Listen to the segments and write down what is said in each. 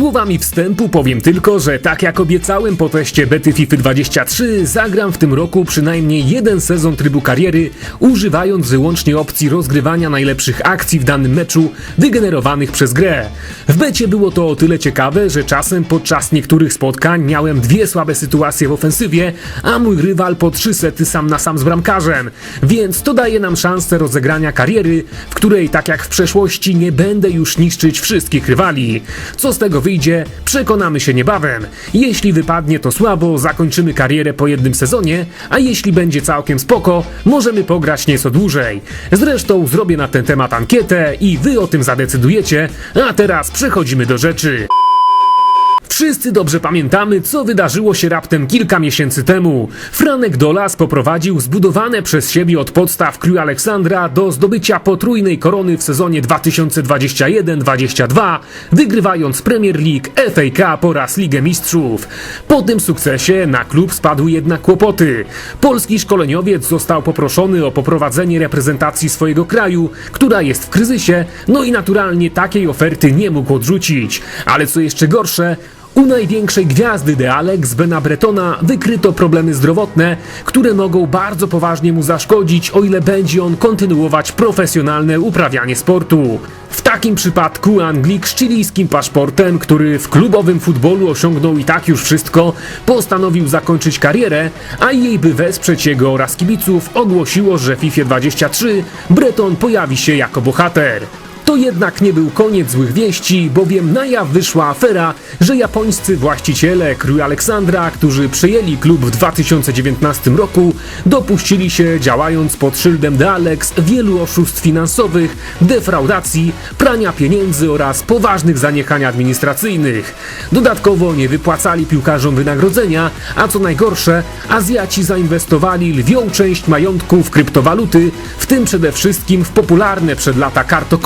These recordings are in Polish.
Słowami wstępu powiem tylko, że tak jak obiecałem po teście bety FIFA 23, zagram w tym roku przynajmniej jeden sezon trybu kariery, używając wyłącznie opcji rozgrywania najlepszych akcji w danym meczu wygenerowanych przez grę. W becie było to o tyle ciekawe, że czasem podczas niektórych spotkań miałem dwie słabe sytuacje w ofensywie, a mój rywal po trzy sety sam na sam z bramkarzem, więc to daje nam szansę rozegrania kariery, w której tak jak w przeszłości nie będę już niszczyć wszystkich rywali. Co z tego wyjdzie, przekonamy się niebawem. Jeśli wypadnie to słabo, zakończymy karierę po jednym sezonie, a jeśli będzie całkiem spoko, możemy pograć nieco dłużej. Zresztą zrobię na ten temat ankietę i wy o tym zadecydujecie, a teraz przechodzimy do rzeczy. Wszyscy dobrze pamiętamy, co wydarzyło się raptem kilka miesięcy temu. Franek Dolas poprowadził zbudowane przez siebie od podstaw Crew Aleksandra do zdobycia potrójnej korony w sezonie 2021-22, wygrywając Premier League, FA Cup oraz Ligę Mistrzów. Po tym sukcesie na klub spadły jednak kłopoty. Polski szkoleniowiec został poproszony o poprowadzenie reprezentacji swojego kraju, która jest w kryzysie, no i naturalnie takiej oferty nie mógł odrzucić. Ale co jeszcze gorsze, u największej gwiazdy The Alex, Bena Bretona, wykryto problemy zdrowotne, które mogą bardzo poważnie mu zaszkodzić, o ile będzie on kontynuować profesjonalne uprawianie sportu. W takim przypadku Anglik z chilijskim paszportem, który w klubowym futbolu osiągnął i tak już wszystko, postanowił zakończyć karierę, a jej by wesprzeć jego oraz kibiców ogłosiło, że w FIFA 23 Breton pojawi się jako bohater. To jednak nie był koniec złych wieści, bowiem na jaw wyszła afera, że japońscy właściciele Crew Aleksandra, którzy przejęli klub w 2019 roku, dopuścili się, działając pod szyldem The Alex, wielu oszustw finansowych, defraudacji, prania pieniędzy oraz poważnych zaniechań administracyjnych. Dodatkowo nie wypłacali piłkarzom wynagrodzenia, a co najgorsze, Azjaci zainwestowali lwią część majątku w kryptowaluty, w tym przede wszystkim w popularne przed lata Carto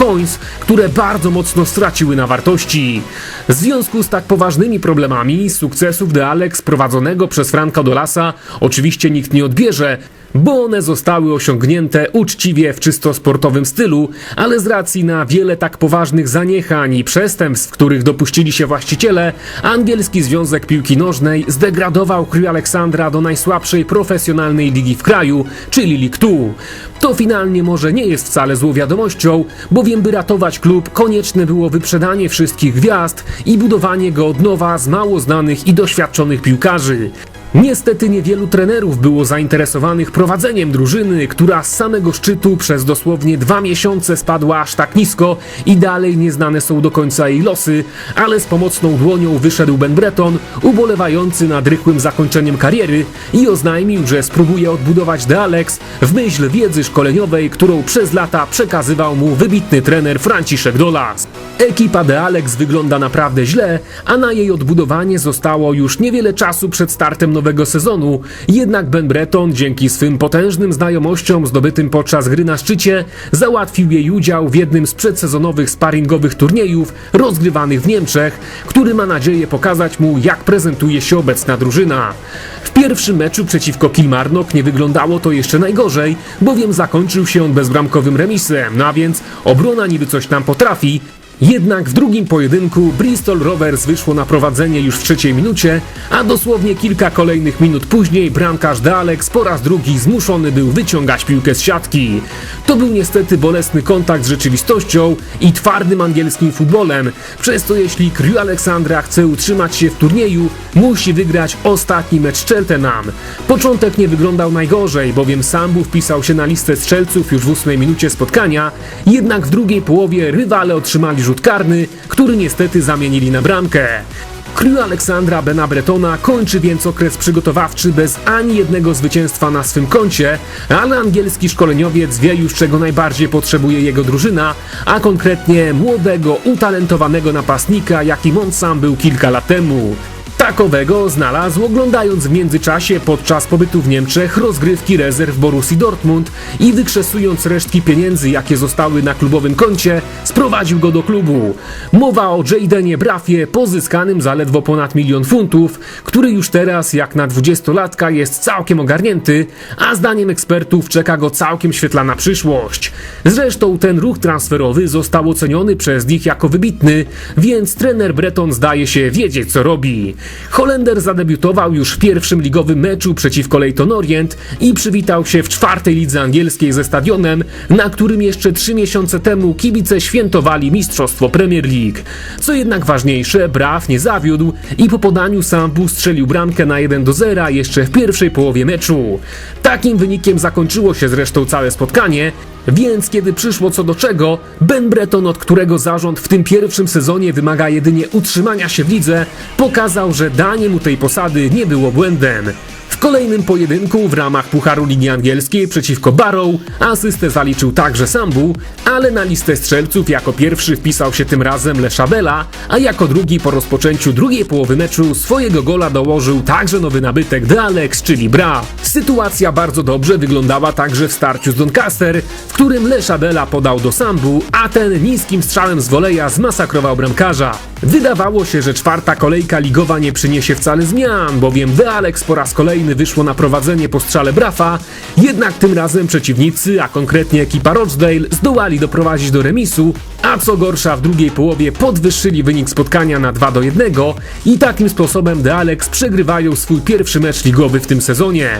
Które bardzo mocno straciły na wartości. W związku z tak poważnymi problemami sukcesów The Alex prowadzonego przez Franka Dolasa oczywiście nikt nie odbierze, bo one zostały osiągnięte uczciwie w czysto sportowym stylu, ale z racji na wiele tak poważnych zaniechań i przestępstw, których dopuścili się właściciele, angielski Związek Piłki Nożnej zdegradował Crew Aleksandra do najsłabszej profesjonalnej ligi w kraju, czyli League Two. To finalnie może nie jest wcale złą wiadomością, bowiem by ratować klub konieczne było wyprzedanie wszystkich gwiazd i budowanie go od nowa z mało znanych i doświadczonych piłkarzy. Niestety niewielu trenerów było zainteresowanych prowadzeniem drużyny, która z samego szczytu przez dosłownie dwa miesiące spadła aż tak nisko i dalej nieznane są do końca jej losy, ale z pomocną dłonią wyszedł Ben Breton, ubolewający nad rychłym zakończeniem kariery i oznajmił, że spróbuje odbudować The Alex w myśl wiedzy szkoleniowej, którą przez lata przekazywał mu wybitny trener Franciszek Dolas. Ekipa The Alex wygląda naprawdę źle, a na jej odbudowanie zostało już niewiele czasu przed startem nowego sezonu. Jednak Ben Breton, dzięki swym potężnym znajomościom zdobytym podczas gry na szczycie, załatwił jej udział w jednym z przedsezonowych sparingowych turniejów rozgrywanych w Niemczech, który ma nadzieję pokazać mu, jak prezentuje się obecna drużyna. W pierwszym meczu przeciwko Kilmarnock nie wyglądało to jeszcze najgorzej, bowiem zakończył się on bezbramkowym remisem, no a więc obrona niby coś tam potrafi, jednak w drugim pojedynku Bristol Rovers wyszło na prowadzenie już w trzeciej minucie, a dosłownie kilka kolejnych minut później bramkarz Daleks po raz drugi zmuszony był wyciągać piłkę z siatki. To był niestety bolesny kontakt z rzeczywistością i twardym angielskim futbolem, przez co jeśli Crew Aleksandra chce utrzymać się w turnieju, musi wygrać ostatni mecz Cheltenham. Początek nie wyglądał najgorzej, bowiem Sambu wpisał się na listę strzelców już w ósmej minucie spotkania, jednak w drugiej połowie rywale otrzymali rzut karny, który niestety zamienili na bramkę. Crew Aleksandra Bena Bretona kończy więc okres przygotowawczy bez ani jednego zwycięstwa na swym koncie, ale angielski szkoleniowiec wie już czego najbardziej potrzebuje jego drużyna, a konkretnie młodego, utalentowanego napastnika, jakim on sam był kilka lat temu. Takowego znalazł oglądając w międzyczasie podczas pobytu w Niemczech rozgrywki rezerw Borussii Dortmund i wykrzesując resztki pieniędzy, jakie zostały na klubowym koncie, sprowadził go do klubu. Mowa o Jadenie Brafie pozyskanym zaledwo ponad milion funtów, który już teraz jak na 20-latka jest całkiem ogarnięty, a zdaniem ekspertów czeka go całkiem świetlana przyszłość. Zresztą ten ruch transferowy został oceniony przez nich jako wybitny, więc trener Breton zdaje się wiedzieć co robi. Holender zadebiutował już w pierwszym ligowym meczu przeciwko Leyton Orient i przywitał się w czwartej lidze angielskiej ze stadionem, na którym jeszcze trzy miesiące temu kibice świętowali mistrzostwo Premier League. Co jednak ważniejsze, Braw nie zawiódł i po podaniu Sambu strzelił bramkę na 1 do 0 jeszcze w pierwszej połowie meczu. Takim wynikiem zakończyło się zresztą całe spotkanie, więc kiedy przyszło co do czego, Ben Breton, od którego zarząd w tym pierwszym sezonie wymaga jedynie utrzymania się w lidze, pokazał, że danie mu tej posady nie było błędem. Kolejnym pojedynku w ramach Pucharu Ligi Angielskiej przeciwko Barrow asystę zaliczył także Sambu, ale na listę strzelców jako pierwszy wpisał się tym razem Le Chabela, a jako drugi po rozpoczęciu drugiej połowy meczu swojego gola dołożył także nowy nabytek de Alex, czyli Bra. Sytuacja bardzo dobrze wyglądała także w starciu z Doncaster, w którym Le Chabela podał do Sambu, a ten niskim strzałem z woleja zmasakrował bramkarza. Wydawało się, że czwarta kolejka ligowa nie przyniesie wcale zmian, bowiem De Alex po raz kolejny wyszło na prowadzenie po strzale Brafa, jednak tym razem przeciwnicy, a konkretnie ekipa Rochdale, zdołali doprowadzić do remisu, a co gorsza w drugiej połowie podwyższyli wynik spotkania na 2 do 1 i takim sposobem De Alex przegrywają swój pierwszy mecz ligowy w tym sezonie.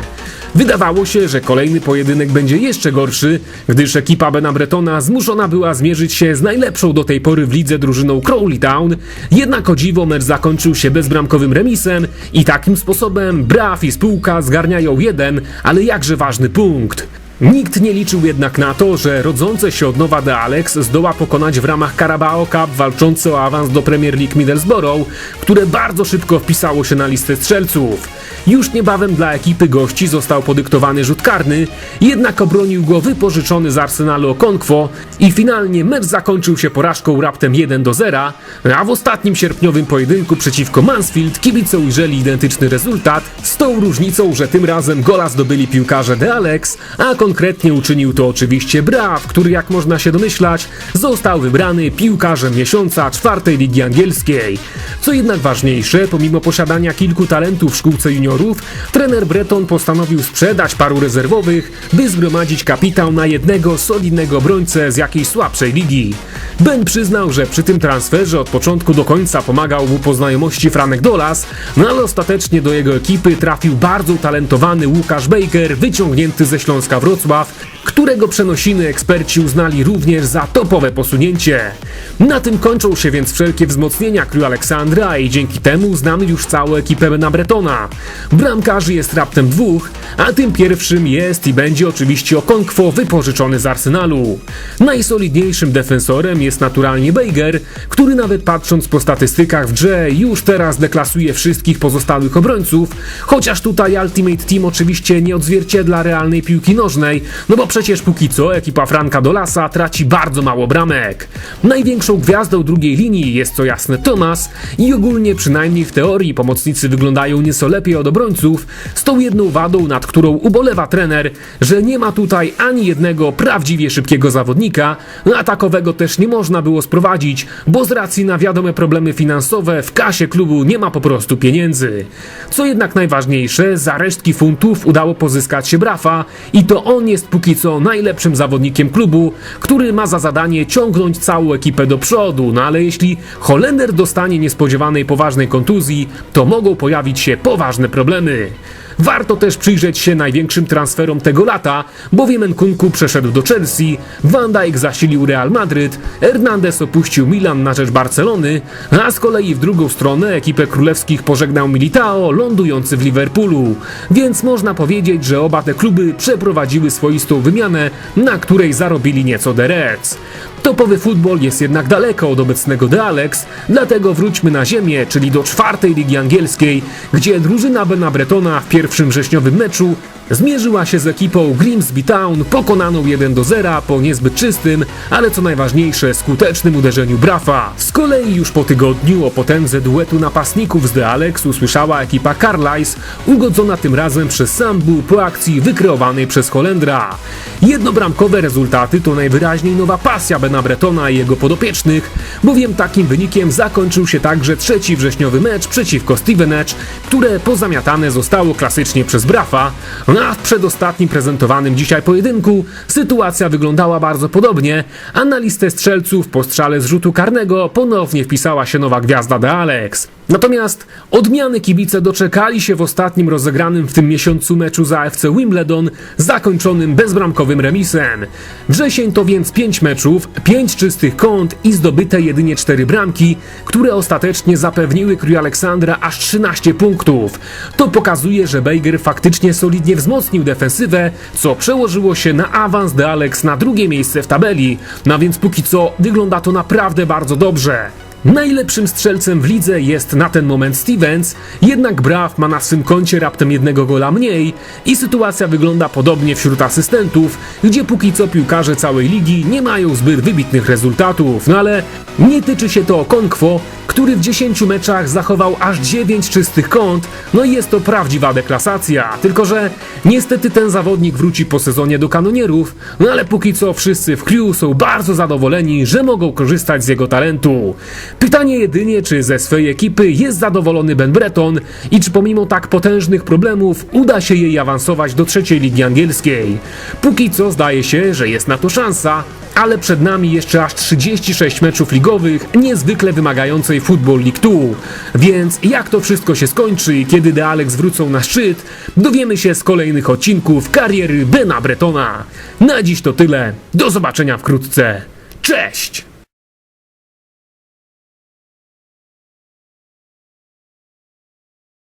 Wydawało się, że kolejny pojedynek będzie jeszcze gorszy, gdyż ekipa Bena Bretona zmuszona była zmierzyć się z najlepszą do tej pory w lidze drużyną Crowley Town, jednak o dziwo mecz zakończył się bezbramkowym remisem i takim sposobem Braw i spółka zgarniają jeden, ale jakże ważny punkt. Nikt nie liczył jednak na to, że rodzące się od nowa The Alex zdoła pokonać w ramach Carabao Cup walczące o awans do Premier League Middlesbrough, które bardzo szybko wpisało się na listę strzelców. Już niebawem dla ekipy gości został podyktowany rzut karny, jednak obronił go wypożyczony z Arsenalu Okonkwo i finalnie mecz zakończył się porażką raptem 1 do 0, a w ostatnim sierpniowym pojedynku przeciwko Mansfield kibice ujrzeli identyczny rezultat, z tą różnicą, że tym razem gola zdobyli piłkarze The Alex, a konkretnie uczynił to oczywiście Braw, który jak można się domyślać został wybrany piłkarzem miesiąca czwartej ligi angielskiej. Co jednak ważniejsze, pomimo posiadania kilku talentów w szkółce juniorów, trener Breton postanowił sprzedać paru rezerwowych, by zgromadzić kapitał na jednego solidnego obrońcę z jakiejś słabszej ligi. Ben przyznał, że przy tym transferze od początku do końca pomagał mu po znajomości Franek Dolas, no ale ostatecznie do jego ekipy trafił bardzo utalentowany Łukasz Baker, wyciągnięty ze Śląska Groot Mask. Którego przenosiny eksperci uznali również za topowe posunięcie. Na tym kończą się więc wszelkie wzmocnienia Kru Aleksandra i dzięki temu znamy już całą ekipę Bena Bretona. Bramkarzy jest raptem dwóch, a tym pierwszym jest i będzie oczywiście Okonkwo wypożyczony z Arsenalu. Najsolidniejszym defensorem jest naturalnie Bejger, który nawet patrząc po statystykach w grze już teraz deklasuje wszystkich pozostałych obrońców, chociaż tutaj Ultimate Team oczywiście nie odzwierciedla realnej piłki nożnej, no bo przecież póki co ekipa Franka Dolasa traci bardzo mało bramek. Największą gwiazdą drugiej linii jest co jasne Thomas i ogólnie przynajmniej w teorii pomocnicy wyglądają nieco lepiej od obrońców, z tą jedną wadą, nad którą ubolewa trener, że nie ma tutaj ani jednego prawdziwie szybkiego zawodnika, a takowego też nie można było sprowadzić, bo z racji na wiadome problemy finansowe w kasie klubu nie ma po prostu pieniędzy. Co jednak najważniejsze, za resztki funtów udało pozyskać się Brafa i to on jest póki co najlepszym zawodnikiem klubu, który ma za zadanie ciągnąć całą ekipę do przodu, no ale jeśli Holender dostanie niespodziewanej poważnej kontuzji, to mogą pojawić się poważne problemy. Warto też przyjrzeć się największym transferom tego lata, bowiem Nkunku przeszedł do Chelsea, Van Dijk zasilił Real Madryt, Hernandez opuścił Milan na rzecz Barcelony, a z kolei w drugą stronę ekipę królewskich pożegnał Militao, lądujący w Liverpoolu. Więc można powiedzieć, że oba te kluby przeprowadziły swoistą wymianę, na której zarobili nieco Reds. Topowy futbol jest jednak daleko od obecnego De Alex, dlatego wróćmy na ziemię, czyli do czwartej ligi angielskiej, gdzie drużyna Bena Bretona w pierwszym wrześniowym meczu zmierzyła się z ekipą Grimsby Town, pokonaną 1 do 0 po niezbyt czystym, ale co najważniejsze skutecznym uderzeniu Brafa. Z kolei już po tygodniu o potędze duetu napastników z De Alex usłyszała ekipa Carlisle, ugodzona tym razem przez Sambu po akcji wykreowanej przez Holendra. Jednobramkowe rezultaty to najwyraźniej nowa pasja Bena Bretona i jego podopiecznych, bowiem takim wynikiem zakończył się także trzeci wrześniowy mecz przeciwko Stevenage, które pozamiatane zostało klasycznie przez Brafa, no a w przedostatnim prezentowanym dzisiaj pojedynku sytuacja wyglądała bardzo podobnie, a na listę strzelców po strzale z rzutu karnego ponownie wpisała się nowa gwiazda de Alex. Natomiast odmiany kibice doczekali się w ostatnim rozegranym w tym miesiącu meczu za FC Wimbledon, zakończonym bezbramkowym remisem. Wrzesień to więc 5 meczów, 5 czystych kąt i zdobyte jedynie 4 bramki, które ostatecznie zapewniły krój Aleksandra aż 13 punktów. To pokazuje, że Bejger faktycznie solidnie wzmocnił defensywę, co przełożyło się na awans de Alex na drugie miejsce w tabeli. No więc póki co wygląda to naprawdę bardzo dobrze. Najlepszym strzelcem w lidze jest na ten moment Stevens, jednak Braw ma na swym koncie raptem jednego gola mniej i sytuacja wygląda podobnie wśród asystentów, gdzie póki co piłkarze całej ligi nie mają zbyt wybitnych rezultatów. No ale nie tyczy się to Okonkwo, który w 10 meczach zachował aż 9 czystych kąt, no i jest to prawdziwa deklasacja. Tylko, że niestety ten zawodnik wróci po sezonie do kanonierów, no ale póki co wszyscy w Crew są bardzo zadowoleni, że mogą korzystać z jego talentu. Pytanie jedynie, czy ze swej ekipy jest zadowolony Ben Breton i czy pomimo tak potężnych problemów uda się jej awansować do trzeciej ligi angielskiej. Póki co zdaje się, że jest na to szansa, ale przed nami jeszcze aż 36 meczów ligowych, niezwykle wymagającej Football League 2. Więc jak to wszystko się skończy i kiedy The Alex wrócą na szczyt, dowiemy się z kolejnych odcinków kariery Bena Bretona. Na dziś to tyle. Do zobaczenia wkrótce. Cześć!